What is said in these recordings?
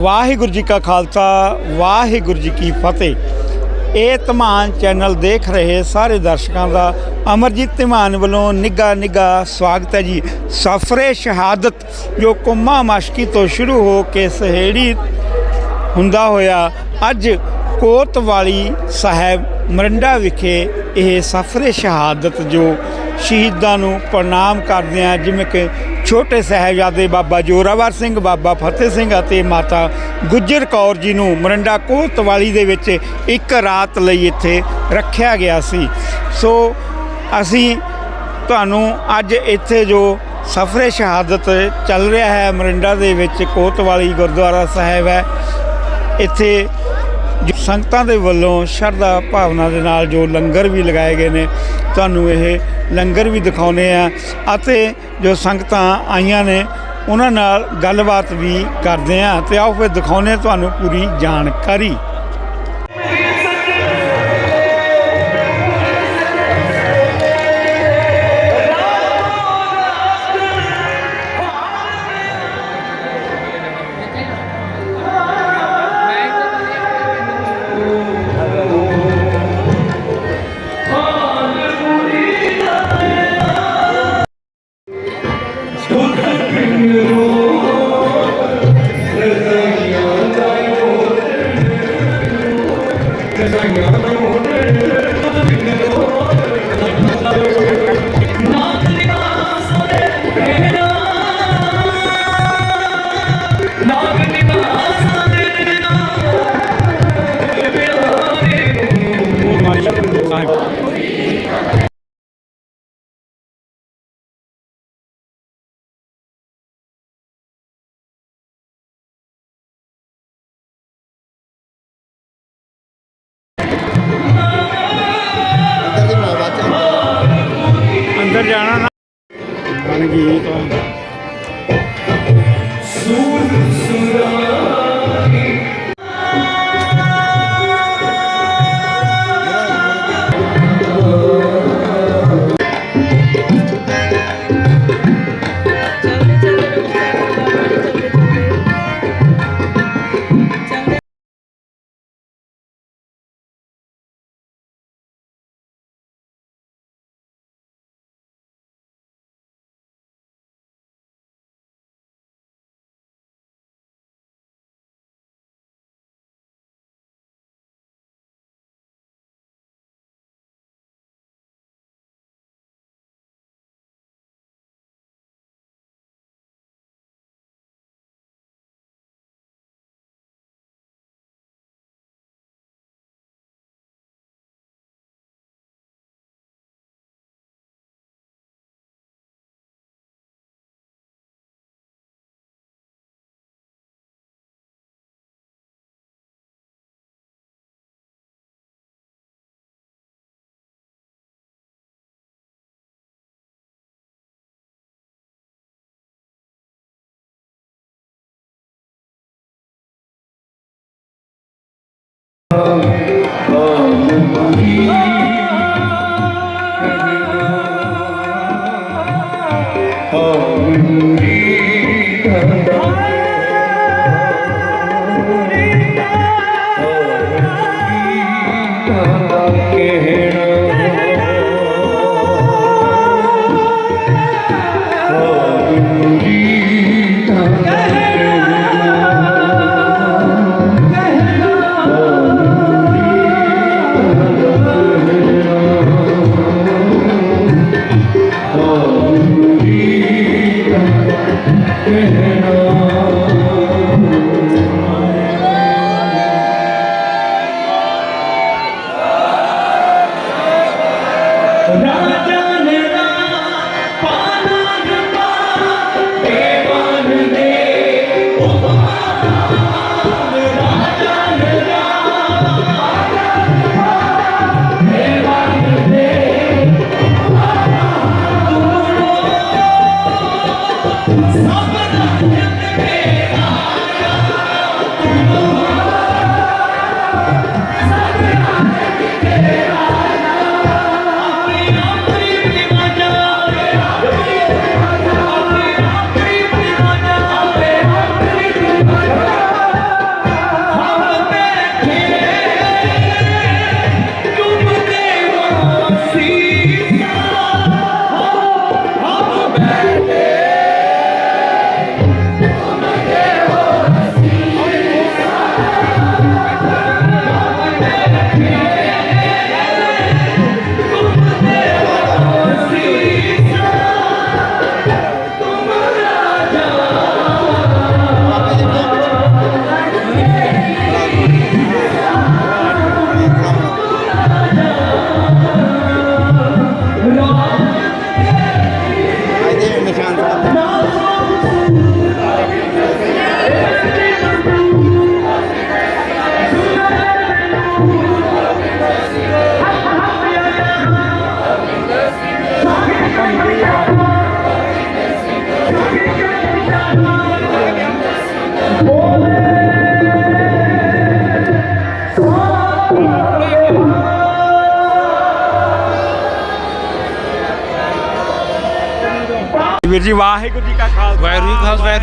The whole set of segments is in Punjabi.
ਵਾਹਿਗੁਰੂ ਜੀ ਕਾ ਖਾਲਸਾ, ਵਾਹਿਗੁਰੂ ਜੀ ਕੀ ਫਤਿਹ। ਇਹ ਧਮਾਨ ਚੈਨਲ ਦੇਖ ਰਹੇ ਸਾਰੇ ਦਰਸ਼ਕਾਂ ਦਾ ਅਮਰਜੀਤ ਧਮਾਨ ਵੱਲੋਂ ਨਿੱਘਾ ਨਿੱਘਾ ਸਵਾਗਤ ਹੈ ਜੀ। ਸਫਰੇ ਸ਼ਹਾਦਤ ਜੋ ਕੁੰਮਾ ਮਸ਼ਕੀ ਤੋਂ ਸ਼ੁਰੂ ਹੋ ਕੇ ਸਹੇੜੀ ਹੁੰਦਾ ਹੋਇਆ, ਅੱਜ ਕੋਤਵਾਲੀ ਸਾਹਿਬ ਮਰੰਡਾ ਵਿਖੇ ਇਹ ਸਫਰੇ ਸ਼ਹਾਦਤ ਜੋ ਸ਼ਹੀਦਾਂ ਨੂੰ ਪ੍ਰਣਾਮ ਕਰਦੇ ਆ, ਜਿਵੇਂ ਕਿ ਛੋਟੇ ਸਾਹਿਬਜ਼ਾਦੇ ਬਾਬਾ ਜੋਰਾਵਰ ਸਿੰਘ, ਬਾਬਾ ਫਤਿਹ ਸਿੰਘ ਅਤੇ ਮਾਤਾ ਗੁੱਜਰ ਕੌਰ ਜੀ ਨੂੰ ਮਰੰਡਾ ਕੋਤਵਾਲੀ ਦੇ ਵਿੱਚ ਇੱਕ ਰਾਤ ਲਈ ਇੱਥੇ ਰੱਖਿਆ ਗਿਆ ਸੀ। ਸੋ ਅਸੀਂ ਤੁਹਾਨੂੰ ਅੱਜ ਇੱਥੇ ਜੋ ਸਫਰੇ ਸ਼ਹਾਦਤ ਚੱਲ ਰਿਹਾ ਹੈ ਮਰਿੰਡਾ ਦੇ ਵਿੱਚ ਕੋਤਵਾਲੀ ਗੁਰਦੁਆਰਾ ਸਾਹਿਬ ਹੈ, ਇੱਥੇ ਸੰਗਤਾਂ ਦੇ ਵੱਲੋਂ ਸ਼ਰਧਾ ਭਾਵਨਾ ਦੇ ਨਾਲ ਜੋ ਲੰਗਰ ਵੀ ਲਗਾਏ ਗਏ ਨੇ, ਤੁਹਾਨੂੰ ਇਹ ਲੰਗਰ ਵੀ ਦਿਖਾਉਨੇ ਆ ਅਤੇ ਜੋ ਸੰਗਤਾਂ ਆਈਆਂ ਨੇ, ਉਹਨਾਂ ਨਾਲ ਗੱਲਬਾਤ ਵੀ ਕਰਦੇ ਆ ਤੇ ਆਓ ਫਿਰ ਦਿਖਾਉਨੇ ਤੁਹਾਨੂੰ ਪੂਰੀ ਜਾਣਕਾਰੀ। Oh.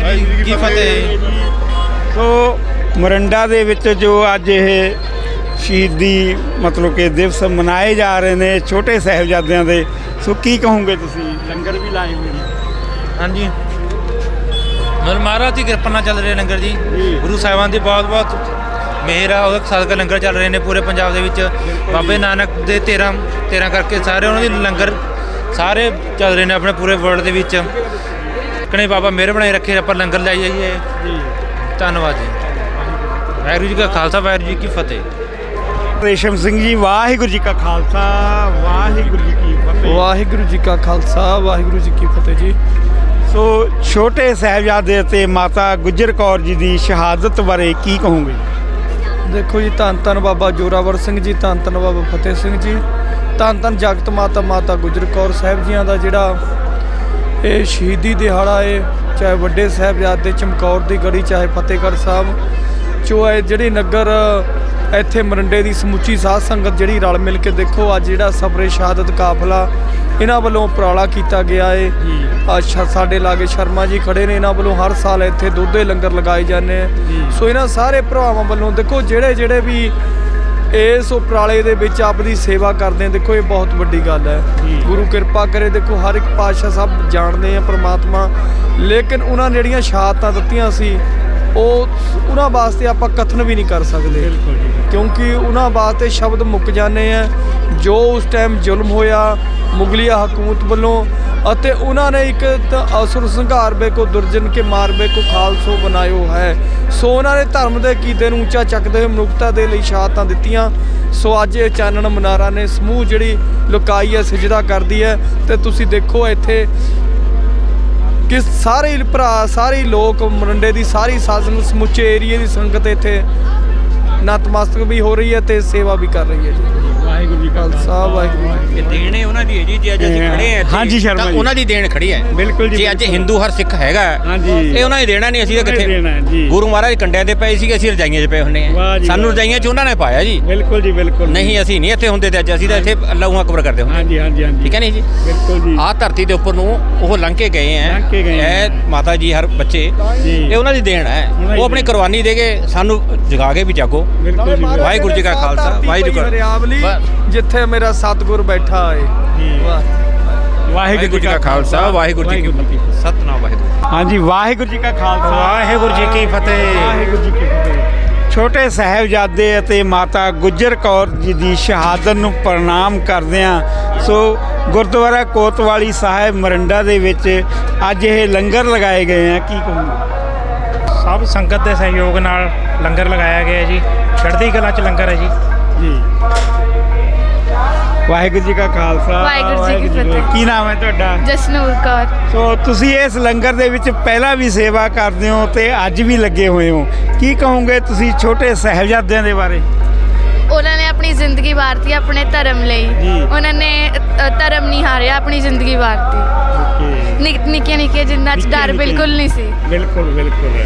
ਵਾਹਿਗੁਰੂ ਜੀ ਕੀ ਫਤਿਹ। ਸੋ ਮਰੰਡਾ ਦੇ ਵਿੱਚ ਜੋ ਅੱਜ ਇਹ ਸ਼ਹੀਦੀ ਮਤਲਬ ਕਿ ਦਿਵਸ ਮਨਾਏ ਜਾ ਰਹੇ ਨੇ ਛੋਟੇ ਸਾਹਿਬਜ਼ਾਦਿਆਂ ਦੇ ਸੋ ਕੀ ਕਹੋਗੇ ਤੁਸੀਂ? ਲੰਗਰ ਵੀ ਲਾਏ ਹੋਏ ਨੇ। ਹਾਂਜੀ। ਮਤਲਬ ਮਹਾਰਾਜ ਦੀ ਕਿਰਪਾ ਨਾਲ ਚੱਲ ਰਿਹਾ ਲੰਗਰ ਜੀ। ਜੀ। ਗੁਰੂ ਸਾਹਿਬਾਨ ਦੀ ਬਹੁਤ ਬਹੁਤ ਮਿਹਰ ਆ ਉਹਦੇ ਸਦਕਾ ਲੰਗਰ ਚੱਲ ਰਹੇ ਨੇ ਪੂਰੇ ਪੰਜਾਬ ਦੇ ਵਿੱਚ। ਬਾਬੇ ਨਾਨਕ ਦੇ 13 13 ਕਰਕੇ ਸਾਰੇ ਉਹਨਾਂ ਦੇ ਲੰਗਰ ਸਾਰੇ ਚੱਲ ਰਹੇ ਨੇ ਆਪਣੇ ਪੂਰੇ ਵਰਲਡ ਦੇ ਵਿੱਚ। ਕਨੇ ਬਾਬਾ ਮਿਹਰ ਬਣਾਈ ਰੱਖੇ ਆਪਾਂ ਲੰਗਰ ਲਾਈ ਜਾਈਏ। ਜੀ। ਧੰਨਵਾਦ ਜੀ। ਵਾਹਿਗੁਰੂ ਜੀ ਕਾ ਖਾਲਸਾ ਵਾਹਿਗੁਰੂ ਜੀ ਕੀ ਫਤਿਹ। ਰੇਸ਼ਮ ਸਿੰਘ ਜੀ ਵਾਹਿਗੁਰੂ ਜੀ ਕਾ ਖਾਲਸਾ ਵਾਹਿਗੁਰੂ ਜੀ ਕੀ ਫਤਿਹ। ਵਾਹਿਗੁਰੂ ਜੀ ਕਾ ਖਾਲਸਾ ਵਾਹਿਗੁਰੂ ਜੀ ਕੀ ਫਤਿਹ ਜੀ। ਸੋ ਛੋਟੇ ਸਾਹਿਬਜ਼ਾਦੇ ਅਤੇ ਮਾਤਾ ਗੁਜਰ ਕੌਰ ਜੀ ਦੀ ਸ਼ਹਾਦਤ ਬਾਰੇ ਕੀ ਕਹੋਗੇ? ਦੇਖੋ ਜੀ ਧੰਨ ਧੰਨ ਬਾਬਾ ਜੋਰਾਵਰ ਸਿੰਘ ਜੀ ਧੰਨ ਧੰਨ ਬਾਬਾ ਫਤਿਹ ਸਿੰਘ ਜੀ। ਧੰਨ ਧੰਨ ਜਗਤ ਮਾਤਾ ਮਾਤਾ ਗੁਜਰ ਕੌਰ ਸਾਹਿਬ ਜੀਆਂ ਦਾ ਜਿਹੜਾ ਇਹ ਸ਼ਹੀਦੀ ਦਿਹਾੜਾ ਹੈ ਚਾਹੇ ਵੱਡੇ ਸਾਹਿਬਜ਼ਾਦੇ ਚਮਕੌਰ ਦੀ ਗੜੀ ਚਾਹੇ ਫਤਿਹਗੜ੍ਹ ਸਾਹਿਬ। ਚੋ ਇਹ ਜਿਹੜੀ ਨਗਰ ਇੱਥੇ ਮਰੰਡੇ ਦੀ ਸਮੁੱਚੀ ਸਾਧ ਸੰਗਤ ਜਿਹੜੀ ਰਲ ਮਿਲ ਕੇ ਦੇਖੋ ਅੱਜ ਜਿਹੜਾ ਸਫਰੇ ਸ਼ਹਾਦਤ ਕਾਫਲਾ ਇਹਨਾਂ ਵੱਲੋਂ ਉਪਰਾਲਾ ਕੀਤਾ ਗਿਆ ਹੈ। ਜੀ ਸ਼- ਸਾਡੇ ਲਾਗੇ ਸ਼ਰਮਾ ਜੀ ਖੜੇ ਨੇ ਇਹਨਾਂ ਵੱਲੋਂ ਹਰ ਸਾਲ ਇੱਥੇ ਦੁੱਧ ਦੇ ਲੰਗਰ ਲਗਾਏ ਜਾਂਦੇ ਜੀ। ਸੋ ਇਹਨਾਂ ਸਾਰੇ ਭਰਾਵਾਂ ਵੱਲੋਂ ਦੇਖੋ ਜਿਹੜੇ ਜਿਹੜੇ ਵੀ ਇਸ ਉਪਰਾਲੇ ਦੇ ਵਿੱਚ ਆਪਦੀ ਸੇਵਾ ਕਰਦੇ ਆ ਦੇਖੋ ਇਹ ਬਹੁਤ ਵੱਡੀ ਗੱਲ ਹੈ। ਗੁਰੂ ਕਿਰਪਾ ਕਰੇ। ਦੇਖੋ ਹਰ ਇੱਕ ਪਾਤਸ਼ਾਹ ਸਭ ਜਾਣਦੇ ਆ ਪ੍ਰਮਾਤਮਾ। ਲੇਕਿਨ ਉਹਨਾਂ ਨੇ ਜਿਹੜੀਆਂ ਸ਼ਹਾਦਤਾਂ ਦਿੱਤੀਆਂ ਸੀ ਉਹ ਉਹਨਾਂ ਵਾਸਤੇ ਆਪਾਂ ਕਥਨ ਵੀ ਨਹੀਂ ਕਰ ਸਕਦੇ। ਕਿਉਂਕਿ ਉਹਨਾਂ ਵਾਸਤੇ ਸ਼ਬਦ ਮੁੱਕ ਜਾਂਦੇ ਆ। ਜੋ ਉਸ ਟਾਈਮ ਜ਼ੁਲਮ ਹੋਇਆ ਮੁਗਲਿਆ ਹਕੂਮਤ ਵੱਲੋਂ ਅਤੇ ਉਹਨਾਂ ਨੇ ਇੱਕ ਤ- ਅਸੁਰ ਸੰਘਾਰ ਬੇ ਕੋ ਦੁਰਜਨ ਕੇ ਮਾਰਬੇ ਕੋ ਖਾਲਸੋ ਬਣਾਇਓ ਹੈ। ਸੋ ਉਹਨਾਂ ਨੇ ਧਰਮ ਦੇ ਕੀਤੇ ਨੂੰ ਉੱਚਾ ਚੱਕਦੇ ਹੋਏ ਮਨੁੱਖਤਾ ਦੇ ਲਈ ਸ਼ਹਾਦਤਾਂ ਦਿੱਤੀਆਂ। ਸੋ ਅੱਜ ਇਹ ਚਾਨਣ ਮਨਾਰਾ ਨੇ ਸਮੂਹ ਜਿਹੜੀ ਲੁਕਾਈ ਹੈ, ਸਜਦਾ ਕਰਦੀ ਹੈ ਤੇ ਤੁਸੀਂ ਦੇਖੋ ਇੱਥੇ ਕਿ ਸਾਰੇ ਭਰਾ, ਸਾਰੇ ਲੋਕ ਮਰੰਡੇ ਦੀ, ਸਾਰੀ ਸਾਜਨ ਸਮੁੱਚੇ ਏਰੀਏ ਦੀ ਸੰਗਤ ਇੱਥੇ ਨਤਮਸਤਕ ਵੀ ਹੋ ਰਹੀ ਹੈ ਤੇ ਸੇਵਾ ਵੀ ਕਰ ਰਹੀ ਹੈ ਜੀ। ਜੀ ਕਾ ਖਾਲਸਾ ਵਾਹਿਗੁਰੂ ਜੀ ਇਹ ਦੇਣ ਉਹਨਾਂ ਦੀ ਹੈ ਜੀ ਜੇ ਅੱਜ ਅਸੀਂ। ਖੜੇ ਆ ਇੱਥੇ ਹਾਂਜੀ ਸ਼ਰਮਾ ਤਾਂ ਜੀ। ਉਹਨਾਂ ਦੀ ਦੇਣ ਖੜੀ ਹੈ ਬਿਲਕੁਲ ਜੀ, ਜੇ ਅੱਜ ਬਿਲਕੁਲ। ਹਿੰਦੂ ਹਰ ਸਿੱਖ ਹੈਗਾ ਹਾਂਜੀ। ਇਹ ਉਹਨਾਂ ਨੇ ਦੇਣਾ ਨਹੀਂ ਅਸੀਂ ਤਾਂ ਉਹਨਾਂ ਨੇ ਦੇਣਾ ਹੈ, ਜੀ। ਗੁਰੂ ਮਹਾਰਾਜ ਕੰਡਿਆਂ ਦੇ ਪਏ ਸੀਗੇ ਅਸੀਂ ਰਜਾਈਆਂ 'ਚ ਪਏ ਹੁੰਨੇ ਵਾਹ ਆ ਜੀ, ਸਾਨੂੰ ਵਾਹ। ਰਜਾਈਆਂ 'ਚ ਉਹਨਾਂ ਨੇ ਪਾਇਆ ਜੀ ਬਿਲਕੁਲ ਜੀ ਬਿਲਕੁਲ ਨਹੀਂ ਅਸੀਂ ਨਹੀਂ ਇੱਥੇ ਹੁੰਦੇ ਤੇ ਅੱਜ ਅਸੀਂ ਤਾਂ ਇੱਥੇ ਅੱਲਾਹੁ ਅਕਬਰ ਕਰਦੇ ਹੁੰਦੇ ਹਾਂਜੀ ਹਾਂਜੀ ਹਾਂਜੀ ਠੀਕ ਹੈ ਨਹੀਂ ਜੀ ਬਿਲਕੁਲ ਜੀ ਆਹ ਧਰਤੀ ਦੇ ਉੱਪਰ ਨੂੰ ਉਹ ਲੰਘ ਕੇ ਗਏ ਹੈ ਲੰਘ ਕੇ ਗਏ ਮਾਤਾ ਜੀ ਹਰ ਬੱਚੇ ਜੀ। ਇਹ ਉਹਨਾਂ ਦੀ ਦੇਣ ਹੈ ਉਹਨਾਂ ਦੀ ਉਹ ਆਪਣੀ ਦੇਣ। ਕੁਰਬਾਨੀ ਦੇ ਕੇ ਸਾਨੂੰ ਜਗਾ ਕੇ ਵੀ ਜਾਗੋ ਬਿਲਕੁਲ ਜੀ। ਵਾਹਿਗੁਰੂ ਜੀ ਕਾ ਖਾਲਸਾ, ਵਾਹਿਗੁਰੂ ਜੀ ਕੀ ਫਤਿਹ। ਬਸ। ਜਿੱਥੇ ਮੇਰਾ ਸਤਿਗੁਰ ਬੈਠਾ ਹੈ ਵਾਹਿਗੁਰੂ ਜੀ ਕਾ ਖਾਲਸਾ ਵਾਹਿਗੁਰੂ ਜੀ ਕੀ ਫਤਿਹ। ਸਤਨਾਮ ਵਾਹਿਗੁਰੂ ਹਾਂਜੀ ਵਾਹਿਗੁਰੂ ਜੀ ਕਾ ਖਾਲਸਾ। ਵਾਹਿਗੁਰੂ ਜੀ ਕੀ ਫਤਿਹ। ਵਾਹਿਗੁਰੂ ਜੀ ਕੀ ਫਤਿਹ। ਛੋਟੇ ਸਾਹਿਬਜ਼ਾਦੇ ਅਤੇ ਮਾਤਾ ਗੁਜਰ ਕੌਰ ਜੀ ਦੀ ਸ਼ਹਾਦਤ ਨੂੰ ਪ੍ਰਣਾਮ ਕਰਦੇ ਹਾਂ। ਸੋ ਗੁਰਦੁਆਰਾ ਕੋਤਵਾਲੀ ਸਾਹਿਬ ਮਰੰਡਾ ਦੇ ਵਿੱਚ ਅੱਜ ਇਹ ਲੰਗਰ ਲਗਾਏ ਗਏ ਆ। ਕੀ ਕਹੂੰਗਾ? ਸਭ ਸੰਗਤ ਦੇ ਸਹਿਯੋਗ ਨਾਲ ਲੰਗਰ ਲਗਾਇਆ ਗਿਆ ਜੀ। ਚੜ੍ਹਦੀ ਕਲਾ ਚ ਲੰਗਰ ਹੈ ਜੀ। ਜੀ। ਵਾਹਿਗੁਰੂ ਜੀ ਕਾ ਖਾਲਸਾ ਵਾਹਿਗੁਰੂ ਜੀ ਕੀ ਫਤਿਹ। ਕੀ ਨਾਮ ਹੈ ਤੁਹਾਡਾ? ਜਸਨੂਰ ਕੌਰ। ਸੋ ਤੁਸੀਂ ਇਸ ਲੰਗਰ ਦੇ ਵਿੱਚ ਪਹਿਲਾਂ ਵੀ ਸੇਵਾ ਕਰਦੇ ਹੋ ਤੇ ਅੱਜ ਵੀ ਲੱਗੇ ਹੋਏ ਹੋ। ਕੀ ਕਹੋਗੇ ਤੁਸੀਂ ਛੋਟੇ ਸਾਹਿਬਜ਼ਾਦਿਆਂ ਦੇ ਬਾਰੇ? ਉਹਨਾਂ ਨੇ ਆਪਣੀ ਜ਼ਿੰਦਗੀ ਵਾਰਤੀ ਆਪਣੇ ਧਰਮ ਲਈ। ਉਹਨਾਂ ਨੇ ਧਰਮ ਨਹੀਂ ਹਾਰਿਆ ਆਪਣੀ ਜ਼ਿੰਦਗੀ ਵਾਰਤੀ। ਨਿੱਕ ਨਿੱਕੀਆਂ ਜਿੰਨਾਂ ਚ ਡਰ। ਬਿਲਕੁਲ ਨਹੀਂ ਸੀ। ਬਿਲਕੁਲ ਬਿਲਕੁਲ।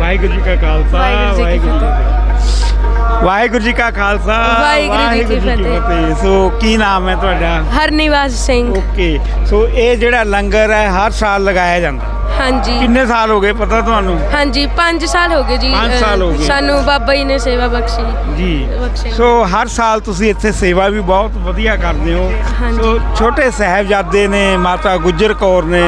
ਵਾਹਿਗੁਰੂ ਜੀ ਕਾ ਖਾਲਸਾ ਵਾਹਿਗੁਰੂ ਜੀ ਕੀ ਫਤਿਹ। ਵਾਹਿਗੁਰੂ ਜੀ ਕਾ ਖਾਲਸਾ ਵਾਹਿਗੁਰੂ ਜੀ ਕੀ ਫਤਿਹ। ਸੋ ਕੀ ਨਾਮ ਹੈ ਤੁਹਾਡਾ? ਹਰਨਿਵਾਸ ਸਿੰਘ। ਓਕੇ। ਸੋ ਇਹ ਜਿਹੜਾ ਲੰਗਰ ਹੈ ਹਰ ਸਾਲ ਲਗਾਇਆ ਜਾਂਦਾ। ਹਾਂਜੀ। ਕਿੰਨੇ ਸਾਲ ਹੋ ਗਏ ਪਤਾ ਤੁਹਾਨੂੰ? ਹਾਂਜੀ 5 ਸਾਲ ਹੋ ਗਏ ਜੀ ਪੰਜ ਅ, ਸਾਲ ਹੋ ਗਏ। ਸਾਨੂੰ ਬਾਬਾ ਜੀ ਨੇ ਸੇਵਾ ਬਖਸ਼ੀ। ਜੀ। ਬਖਸ਼ਿਆ। ਸੋ ਹਰ ਸਾਲ ਤੁਸੀਂ ਇੱਥੇ ਸੇਵਾ ਵੀ ਬਹੁਤ ਵਧੀਆ ਕਰਦੇ ਹੋ। ਹਾਂਜੀ। ਸੋ ਛੋਟੇ ਸਾਹਿਬਜ਼ਾਦੇ ਨੇ ਮਾਤਾ ਗੁਜਰ ਕੌਰ ਨੇ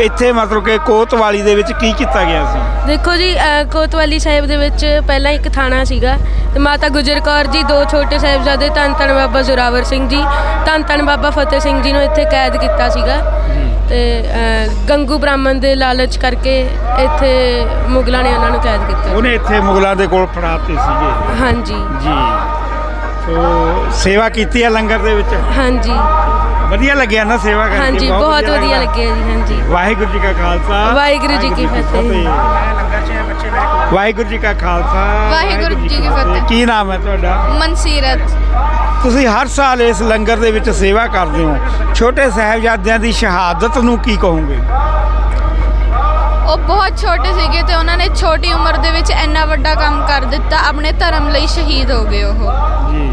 ਇੱਥੇ ਮਤਲਬ ਕਿ ਕੋਤਵਾਲੀ ਦੇ ਵਿੱਚ ਕੀ ਕੀਤਾ ਗਿਆ ਸੀ? ਦੇਖੋ ਜੀ ਅ, ਕੋਤਵਾਲੀ ਸਾਹਿਬ ਦੇ ਵਿੱਚ ਪਹਿਲਾਂ ਇੱਕ ਥਾਣਾ ਸੀਗਾ। ਤੇ ਮਾਤਾ ਗੁਜਰ ਕੌਰ ਜੀ ਦੋ ਛੋਟੇ ਸਾਹਿਬਜ਼ਾਦੇ ਧੰਨ ਧੰਨ ਬਾਬਾ ਜ਼ੋਰਾਵਰ ਸਿੰਘ ਜੀ ਧੰਨ ਧੰਨ ਬਾਬਾ ਫਤਿਹ ਸਿੰਘ ਜੀ ਨੂੰ ਇੱਥੇ ਕੈਦ ਕੀਤਾ ਸੀਗਾ। ਤੇ ਗੰਗੂ ਬ੍ਰਾਹਮਣ ਦੇ ਲਾਲਚ ਕਰਕੇ ਇੱਥੇ ਮੁਗਲਾਂ ਨੇ ਉਹਨਾਂ ਨੂੰ ਕੈਦ ਕੀਤਾ। ਉਹਨੇ ਇੱਥੇ ਮੁਗਲਾਂ ਦੇ ਕੋਲ ਫੜਾਤੇ ਸੀਗੇ। ਹਾਂਜੀ। ਜੀ। ਸੋ ਸੇਵਾ ਕੀਤੀ ਹੈ ਲੰਗਰ ਦੇ ਵਿੱਚ? ਹਾਂਜੀ। ਵਧੀਆ ਲੱਗਿਆ ਨਾ ਸੇਵਾ ਕਰਕੇ? ਹਾਂਜੀ ਬਹੁਤ ਵਧੀਆ ਲੱਗਿਆ। ਜੀ ਹਾਂਜੀ। ਵਾਹਿਗੁਰੂ ਜੀ ਕਾ ਖਾਲਸਾ। ਵਾਹਿਗੁਰੂ ਜੀ ਕੀ ਫਤਿਹ। ਵਾਹਿਗੁਰੂ ਜੀ ਕਾ ਖਾਲਸਾ। ਵਾਹਿਗੁਰੂ ਜੀ ਕੀ ਫਤਿਹ। ਕੀ ਨਾਮ ਹੈ ਤੁਹਾਡਾ? ਮਨਸੀਰਤ। ਤੁਸੀਂ ਹਰ ਸਾਲ ਇਸ ਲੰਗਰ ਦੇ ਵਿੱਚ ਸੇਵਾ ਕਰਦੇ ਹੋ। ਛੋਟੇ ਸਾਹਿਬਜ਼ਾਦਿਆਂ ਦੀ ਸ਼ਹਾਦਤ ਨੂੰ ਕੀ ਕਹੋਗੇ? ਉਹ ਬਹੁਤ ਛੋਟੇ ਸੀਗੇ ਤੇ ਉਹਨਾਂ ਨੇ ਛੋਟੀ ਉਮਰ ਦੇ ਵਿੱਚ ਇੰਨਾ ਵੱਡਾ ਕੰਮ ਕਰ ਦਿੱਤਾ। ਆਪਣੇ ਧਰਮ ਲਈ ਸ਼ਹੀਦ ਹੋ ਗਏ ਉਹ। ਜੀ।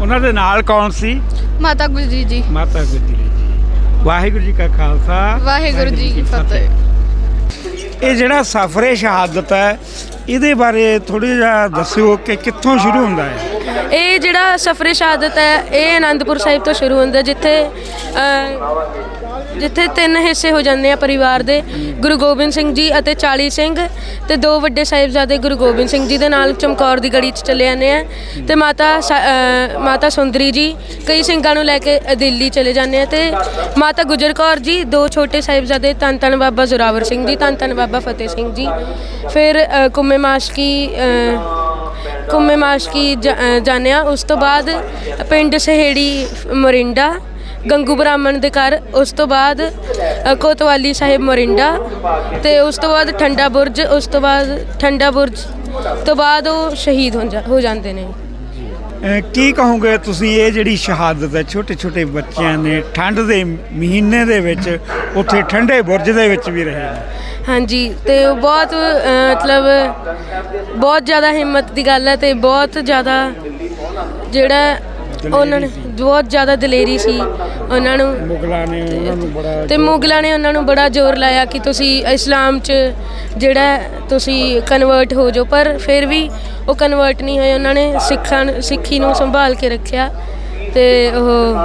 ਉਹਨਾਂ ਦੇ ਨਾਲ ਕੌਣ ਸੀ? ਮਾਤਾ ਗੁਜਰੀ ਜੀ। ਮਾਤਾ ਗੁਜਰੀ ਜੀ। ਵਾਹਿਗੁਰੂ ਜੀ ਕਾ ਖਾਲਸਾ। ਵਾਹਿਗੁਰੂ ਜੀ ਕੀ ਫਤਿਹ। ਇਹ ਜਿਹੜਾ ਸਫਰੇ ਸ਼ਹਾਦਤ ਹੈ ਇਹਦੇ ਬਾਰੇ ਥੋੜੀ ਜਿਹਾ ਦੱਸਿਓ ਕਿ ਕਿੱਥੋਂ ਸ਼ੁਰੂ ਹੁੰਦਾ ਹੈ? ਇਹ ਜਿਹੜਾ ਸਫਰੇ ਸ਼ਹਾਦਤ ਹੈ ਇਹ ਆਨੰਦਪੁਰ ਸਾਹਿਬ ਤੋਂ ਸ਼ੁਰੂ ਹੁੰਦਾ ਜਿੱਥੇ ਅ, ਜਿੱਥੇ ਤਿੰਨ ਹਿੱਸੇ ਹੋ ਜਾਂਦੇ ਆ ਪਰਿਵਾਰ ਦੇ। ਗੁਰੂ ਗੋਬਿੰਦ ਸਿੰਘ ਜੀ ਅਤੇ 40 ਸਿੰਘ ਤੇ ਦੋ ਵੱਡੇ ਸਾਹਿਬਜ਼ਾਦੇ ਗੁਰੂ ਗੋਬਿੰਦ ਸਿੰਘ ਜੀ ਦੇ ਨਾਲ ਚਮਕੌਰ ਦੀ ਗੜੀ 'ਚ ਚਲੇ ਜਾਂਦੇ ਆ। ਤੇ ਮਾਤਾ ਸਾ- ਅ, ਮਾਤਾ ਸੁੰਦਰੀ ਜੀ ਕਈ ਸਿੰਘਾਂ ਨੂੰ ਲੈ ਕੇ ਦਿੱਲੀ ਚਲੇ ਜਾਂਦੇ ਆ ਤੇ ਮਾਤਾ ਗੁਜਰ ਕੌਰ ਜੀ ਦੋ ਛੋਟੇ ਸਾਹਿਬਜ਼ਾਦੇ ਧੰਨ ਧੰਨ ਬਾਬਾ ਜ਼ੋਰਾਵਰ ਸਿੰਘ ਜੀ ਧੰਨ ਧੰਨ ਬਾਬਾ ਫਤਿਹ ਸਿੰਘ ਜੀ। ਫਿਰ ਅ, ਕੁੰਮੇ ਮਾਸ਼ਕੀ ਅ, ਕੁੰਮੇ ਮਾਸ਼ਕੀ ਜਾ- ਅ, ਜਾਣਿਆ ਉਸ ਤੋਂ ਬਾਅਦ ਪਿੰਡ ਸਹੇੜੀ ਮੋਰਿੰਡਾ ਗੰਗੂ ਬ੍ਰਾਹਮਣ ਦੇ ਘਰ ਉਸ ਤੋਂ ਬਾਅਦ ਅ, ਕੋਤਵਾਲੀ ਸਾਹਿਬ ਮੋਰਿੰਡਾ ਤੇ ਉਸ ਤੋਂ ਬਾਅਦ ਠੰਡਾ ਬੁਰਜ ਉਸ ਤੋਂ ਬਾਅਦ ਠੰਡਾ ਬੁਰਜ ਤੋਂ ਬਾਅਦ ਉਹ ਸ਼ਹੀਦ ਹੋ ਜਾ- ਹੋ ਜਾਂਦੇ ਨੇ। ਅਹ ਕੀ ਕਹੋਗੇ ਤੁਸੀਂ ਇਹ ਜਿਹੜੀ ਸ਼ਹਾਦਤ ਹੈ ਛੋਟੇ ਛੋਟੇ ਬੱਚਿਆਂ ਨੇ ਠੰਡ ਦੇ ਮਹੀਨੇ ਦੇ ਵਿੱਚ ਉੱਥੇ ਠੰਡੇ ਬੁਰਜ ਦੇ ਵਿੱਚ ਵੀ ਰਹੇ ਨੇ? ਹਾਂਜੀ ਤੇ ਉਹ ਬਹੁਤ ਅ, ਮਤਲਬ ਬਹੁਤ ਜ਼ਿਆਦਾ ਹਿੰਮਤ ਦੀ ਗੱਲ ਹੈ ਤੇ ਬਹੁਤ ਜ਼ਿਆਦਾ ਜਿਹੜਾ ਉਹਨਾਂ ਨੇ ਬਹੁਤ ਜ਼ਿਆਦਾ ਦਲੇਰੀ ਸੀ ਉਹਨਾਂ ਨੂੰ। ਮੁਗਲਾਂ ਨੇ ਉਹਨਾਂ ਨੂੰ ਬੜਾ ਤੇ ਮੁਗਲਾਂ ਨੇ ਉਹਨਾਂ ਨੂੰ ਬੜਾ ਜ਼ੋਰ ਲਾਇਆ ਕਿ ਤੁਸੀਂ ਇਸਲਾਮ 'ਚ ਜਿਹੜਾ ਤੁਸੀਂ ਕਨਵਰਟ ਹੋ ਜਾਓ। ਪਰ ਫਿਰ ਵੀ ਉਹ ਕਨਵਰਟ ਨਹੀਂ ਹੋਏ। ਉਹਨਾਂ ਨੇ ਸਿੱਖਾਂ ਨੂੰ- ਸਿੱਖੀ ਨੂੰ ਸੰਭਾਲ ਕੇ ਰੱਖਿਆ। ਤੇ ਉਹ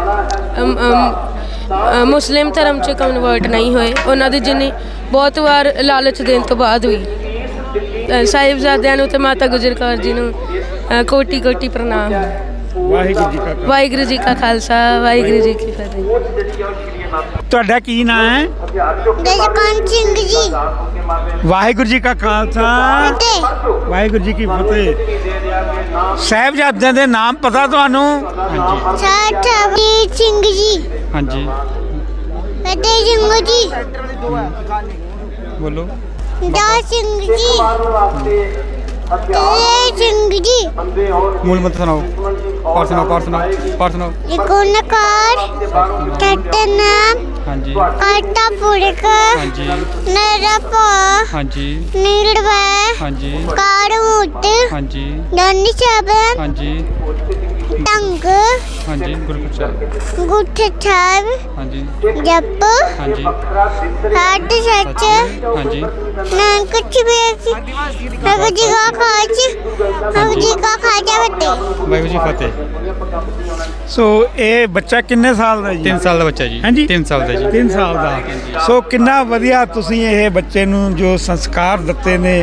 ਅਮ, ਅਮ, ਅ, ਮੁਸਲਿਮ ਧਰਮ 'ਚ ਕਨਵਰਟ ਨਹੀਂ ਹੋਏ। ਉਹਨਾਂ ਦੀ ਜਿੰਨੀ ਬਹੁਤ ਵਾਰ ਲਾਲਚ ਦੇਣ ਤੋਂ ਬਾਅਦ ਅ, ਸਾਹਿਬਜ਼ਾਦਿਆਂ ਨੂੰ ਤੇ ਮਾਤਾ ਗੁਜਰ ਕੌਰ ਜੀ ਨੂੰ ਕੋਟੀ ਕੋਟੀ ਪ੍ਰਣਾਮ। ਵਾਹਿਗੁਰੂ ਜੀ ਕਾ ਖਾਲਸਾ। ਵਾਹਿਗੁਰੂ ਜੀ ਕਾ ਖਾਲਸਾ ਵਾਹਿਗੁਰੂ ਜੀ ਕੀ ਫਤਿਹ। ਤੁਹਾਡਾ ਕੀ ਨਾਮ ਹੈ? ਦਸ਼ਕਾਨ ਸਿੰਘ ਜੀ। ਵਾਹਿਗੁਰੂ ਜੀ ਕਾ ਖਾਲਸਾ। ਤੇ ਵਾਹਿਗੁਰੂ ਜੀ ਕੀ ਫਤਿਹ। ਸਾਹਿਬਜ਼ਾਦਿਆਂ ਦੇ ਨਾਮ ਪਤਾ ਤੁਹਾਨੂੰ? ਹਾਂਜੀ। ਸਿੰਘ ਜੀ। ਹਾਂਜੀ। ਫਤਿਹ ਸਿੰਘ ਜੀ। ਬੋਲੋ। ਦਾ ਸਿੰਘ ਜੀ। ਤੇ ਸਿੰਘ ਜੀ ਮੂਲ ਮੰਤਰ ਸੁਣਾਓ। ਪਾਠ ਸੁਣਾਓ ਪਾਠ ਸੁਣਾਓ ਪਾਠ ਸੁਣਾਓ। ਇਕੋਨਕਾਰ ਕਟਨਾਮ ਹਾਂਜੀ। ਕਾਟਾ ਪੁੜਕ ਹਾਂਜੀ। ਨਰਪਾ ਹਾਂਜੀ। ਨੀਲੜਵਾ ਹਾਂਜੀ। ਕਾੜੂਟ ਹਾਂਜੀ। ਦੰਨ ਸ਼ਬਦ ਹਾਂਜੀ। ਟੰਗ ਹਾਂਜੀ ਗੁਰਪੁਰਬ ਸਾਹਿਬ। ਗੁੱਠ ਛਾਬ ਹਾਂਜੀ। ਜਪ ਹਾਂਜੀ। ਹੱਡ ਸੱਚ ਹਾਂਜੀ। ਨਾਨਕ ਕੁਛ ਵੀ ਅਸੀਂ ਹਗ ਜੀ ਕਾ ਖਾਚ ਹਗ ਜੀ ਕਾ ਖਾਜਾ ਬੱਤੇ ਵਾਹਿਗੁਰੂ ਜੀ ਫਤਿਹ। ਸੋ ਇਹ ਬੱਚਾ ਕਿੰਨੇ ਸਾਲ ਦਾ ਜੀ? 3 ਸਾਲ ਦਾ ਬੱਚਾ ਜੀ। ਹਾਂਜੀ? 3 ਸਾਲ ਦਾ ਜੀ। 3 ਸਾਲ ਦਾ। ਸੋ ਕਿੰਨਾ ਵਧੀਆ ਤੁਸੀਂ ਇਹ ਬੱਚੇ ਨੂੰ ਜੋ ਸੰਸਕਾਰ ਦਿੱਤੇ ਨੇ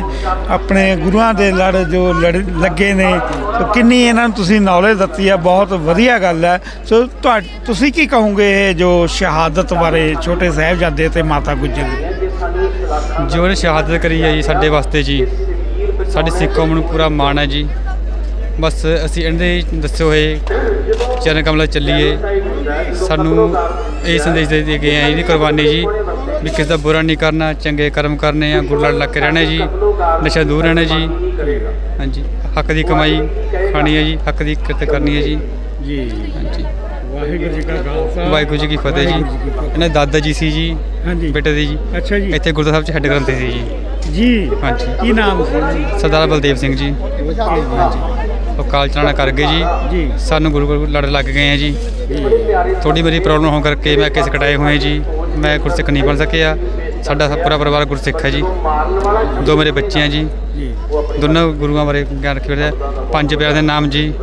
ਆਪਣੇ ਗੁਰੂਆਂ ਦੇ ਲੜ ਜੋ ਲੜ ਲੱਗੇ ਨੇ ਸੋ ਕਿੰਨੀ ਇਹਨਾਂ ਨੂੰ ਤੁਸੀਂ ਨੌਲੇਜ ਦਿੱਤੀ ਹੈ ਬਹੁਤ ਵਧੀਆ ਗੱਲ ਹੈ ਸੋ ਤੁਹਾ- ਤੁਸੀਂ ਕੀ ਕਹੋਗੇ ਇਹ ਜੋ ਸ਼ਹਾਦਤ ਬਾਰੇ ਛੋਟੇ ਸਾਹਿਬਜ਼ਾਦੇ ਤੇ ਮਾਤਾ ਗੁਜਰ? ਦੀ ਜੋ ਉਹਨੇ ਸ਼ਹਾਦਤ ਕਰੀ ਹੈ ਜੀ ਸਾਡੇ ਵਾਸਤੇ ਜੀ। ਸਾਡੀ ਸਿੱਖ ਕੌਮ ਨੂੰ ਪੂਰਾ ਮਾਣ ਹੈ ਜੀ। ਬਸ ਅਸੀਂ ਇਹਦੇ ਦੱਸੇ ਹੋਏ ਚਰਨ ਕਮਲ ਚੱਲੀਏ। ਸਾਨੂੰ ਇਹ ਸੰਦੇਸ਼ ਦੇ ਗਏ ਆ ਇਹਦੀ ਕੁਰਬਾਨੀ ਜੀ ਵੀ ਕਿਸੇ ਦਾ ਬੁਰਾ ਨਹੀਂ ਕਰਨਾ ਚੰਗੇ ਕਰਮ ਕਰਨੇ ਆ ਗੁਰੂ ਲੜ ਲੱਗ ਕੇ ਰਹਿਣਾ ਜੀ ਨਸ਼ਾ ਦੂਰ ਰਹਿਣਾ ਜੀ। ਹਾਂਜੀ ਹੱਕ ਦੀ ਕਮਾਈ ਖਾਣੀ ਹੈ ਜੀ ਹੱਕ ਦੀ ਕਿਰਤ ਕਰਨੀ ਹੈ ਜੀ। ਜੀ। ਹਾਂਜੀ। ਵਾਹਿਗੁਰੂ ਜੀ ਕਾ ਖਾਲਸਾ। ਵਾਹਿਗੁਰੂ ਜੀ ਕੀ ਫਤਿਹ ਜੀ। ਇਹਨਾਂ ਦਾਦਾ ਜੀ ਸੀ ਜੀ। ਹਾਂਜੀ। ਬੇਟੇ ਦੇ ਜੀ। ਅੱਛਾ ਜੀ। ਇੱਥੇ ਗੁਰਦੁਆਰਾ ਸਾਹਿਬ ਚ ਹੈੱਡ ਗ੍ਰੰਥੀ ਸੀ ਜੀ। ਜੀ। ਹਾਂਜੀ। ਕੀ ਨਾਮ ਸੀ? ਸਰਦਾਰ ਬਲਦੇਵ ਸਿੰਘ ਜੀ। ਉਹ ਕਾਲ ਚਲਾਣਾ ਕਰ ਗਏ ਜੀ। ਜੀ। ਸਾਨੂੰ ਗੁਰੂ ਗੁਰੂ ਲੜ ਲੱਗ ਗਏ ਆ ਜੀ। ਥੋੜੀ ਮੇਰੀ ਪ੍ਰੋਬਲਮ ਹੋਣ ਕਰਕੇ ਮੈਂ ਕੇਸ ਕਟਾਏ ਹੋਏ ਜੀ। ਮੈਂ ਗੁਰਸਿੱਖ ਨਹੀਂ ਬਣ ਸਕਿਆ। ਸਾਡਾ ਪੂਰਾ ਪਰਿਵਾਰ ਗੁਰਸਿੱਖ ਹੈ ਜੀ। ਦੋ ਮੇਰੇ ਬੱਚੇ ਆ ਜੀ। ਜੀ। ਦੋਨੋਂ ਗੁਰੂਆਂ ਬਾਰੇ ਗਿਆਨ ਰੱਖਿਆ। ਪੰਜ ਪਿਆਰਿਆਂ ਦੇ ਨਾਮ ਜੀ।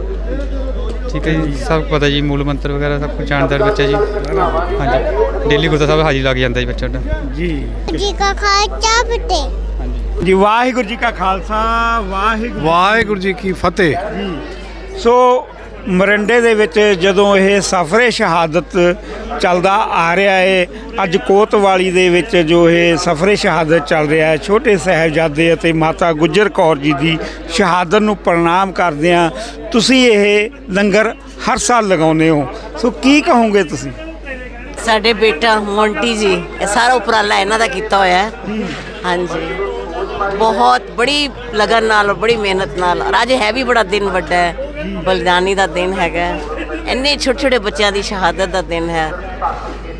ਠੀਕ ਹੈ ਜੀ ਸਭ ਪਤਾ ਜੀ ਮੂਲ ਮੰਤਰ ਵਗੈਰਾ ਸਭ ਕੁਝ ਜਾਣਦਾ ਬੱਚਾ ਜੀ। ਹਾਂਜੀ ਡੇਲੀ ਗੁਰਦੁਆਰਾ ਸਾਹਿਬ ਹਾਜ਼ਰੀ ਲੱਗ ਜਾਂਦਾ ਜੀ ਬੱਚਾ ਦਾ। ਜੀ। ਜੀ ਕਾ ਬੱਤੇ ਹਾਂਜੀ। ਜੀ ਵਾਹਿਗੁਰੂ ਜੀ ਕਾ ਖਾਲਸਾ ਵਾਹਿਗੁਰੂ ਵਾਹਿਗੁਰੂ ਜੀ ਕੀ ਫਤਿਹ। ਜੀ। ਸੋ ਮਰਿੰਡੇ ਦੇ ਵਿੱਚ ਜਦੋਂ ਇਹ ਸਫਰੇ ਸ਼ਹਾਦਤ ਚੱਲਦਾ ਆ ਰਿਹਾ ਹੈ ਅੱਜ ਕੋਤਵਾਲੀ ਦੇ ਵਿੱਚ ਜੋ ਇਹ ਸਫਰੇ ਸ਼ਹਾਦਤ ਚੱਲ ਰਿਹਾ ਹੈ ਛੋਟੇ ਸਾਹਿਬਜ਼ਾਦੇ ਅਤੇ ਮਾਤਾ ਗੁਜਰ ਕੌਰ ਜੀ ਦੀ ਸ਼ਹਾਦਤ ਨੂੰ ਪ੍ਰਣਾਮ ਕਰਦੇ ਆ ਤੁਸੀਂ ਇਹ ਲੰਗਰ ਹਰ ਸਾਲ ਲਗਾਉਂਦੇ ਹੋ। ਸੋ ਕੀ ਕਹੋਗੇ ਤੁਸੀਂ? ਸਾਡੇ ਬੇਟਾ ਮੌਂਟੀ ਜੀ, ਇਹ ਸਾਰਾ ਉਪਰਾਲਾ ਇਹਨਾਂ ਦਾ ਕੀਤਾ ਹੋਇਆ ਹੈ। ਹਾਂਜੀ। ਬਹੁਤ ਬੜੀ ਲਗਨ ਨਾਲ, ਬੜੀ ਮਿਹਨਤ ਨਾਲ। ਅੱਜ ਹੈ ਵੀ ਬੜਾ ਦਿਨ ਵੱਡਾ ਹੈ। ਬਲਿਦਾਨੀ ਦਾ ਦਿਨ ਹੈਗਾ। ਇੰਨੇ ਛੋਟੇ ਛੋਟੇ ਬੱਚਿਆਂ ਦੀ ਸ਼ਹਾਦਤ ਦਾ ਦਿਨ ਹੈ।